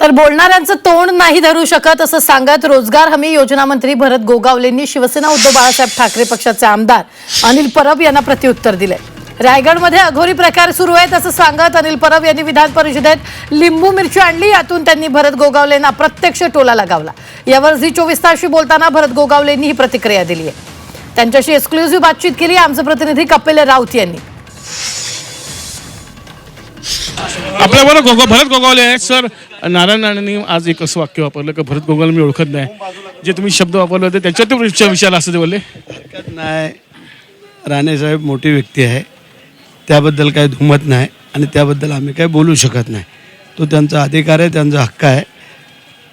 तर बोलणाऱ्यांचं तोंड नाही धरू शकत असं सांगत रोजगार हमी योजना मंत्री भरत गोगावलेंनी शिवसेना उद्धव बाळासाहेब ठाकरे पक्षाचे आमदार अनिल परब यांना प्रत्युत्तर दिले. रायगडमध्ये अघोरी प्रकार सुरू आहेत असं सांगत अनिल परब यांनी विधान परिषदेत लिंबू मिरची आणली यातून त्यांनी भरत गोगावलेंना प्रत्यक्ष टोला लगावला. यावर झी चोवीस तासशी बोलताना भरत गोगावलेंनी ही प्रतिक्रिया दिली आहे. त्यांच्याशी एक्सक्लुझिव्ह बातचीत केली आमचे प्रतिनिधी कपिल राऊत यांनी. आपल्याबरोबर गोगो भरत गोगावले आहेत सर. नारायण राणेंनी आज एक असं वाक्य वापरलं की भरत गोगावले मी ओळखत नाही. जे तुम्ही शब्द वापरले होते त्याच्यात विचार असं ते बोलले? नाही. राणेसाहेब मोठी व्यक्ती आहे. त्याबद्दल काही धुमत नाही आणि त्याबद्दल आम्ही काही बोलू शकत नाही. तो त्यांचा अधिकार आहे त्यांचा हक्क आहे.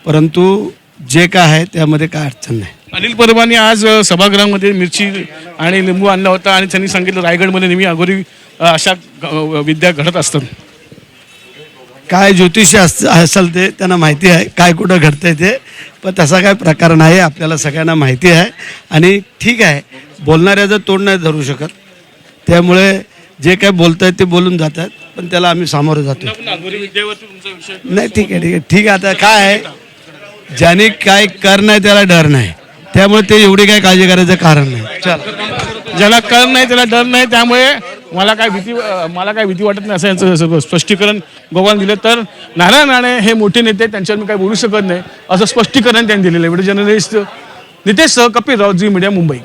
परंतु जे काय आहे त्यामध्ये काय अडचण नाही. अनिल परबांनी आज सभागृहामध्ये मिरची आणि लिंबू आणला होता आणि त्यांनी सांगितलं रायगडमध्ये नेहमी अगोरी अ, अशा विद्या घडत असतात. काय ज्योतिष अस असेल ते त्यांना माहिती आहे काय कुठं घडतंय ते पण तसा काय प्रकार नाही आपल्याला सगळ्यांना माहिती आहे. आणि ठीक आहे बोलणाऱ्याचं तोंड नाही धरू शकत त्यामुळे जे काय बोलत आहेत ते बोलून जात आहेत पण त्याला आम्ही सामोरं जातो नाही ठीक आहे ठीक आहे ठीक आहे आता काय आहे ज्याने काय कर नाही त्याला डर नाही. त्यामुळे ते एवढी काय काळजी करायचं कारण नाही. चल. ज्याला कळ नाही त्याला डर नाही त्यामुळे मला काय भीती मला काय भीती वाटत नाही असं यांचं सगळं स्पष्टीकरण गोवान दिलं तर नारायण राणे हे मोठे नेते त्यांच्यावर मी काही बोलू शकत नाही. असं स्पष्टीकरण त्यांनी दिलेलं आहे. व्हिडिओ जर्नलिस्ट नितेश सह कपिल राव जी मीडिया मुंबई.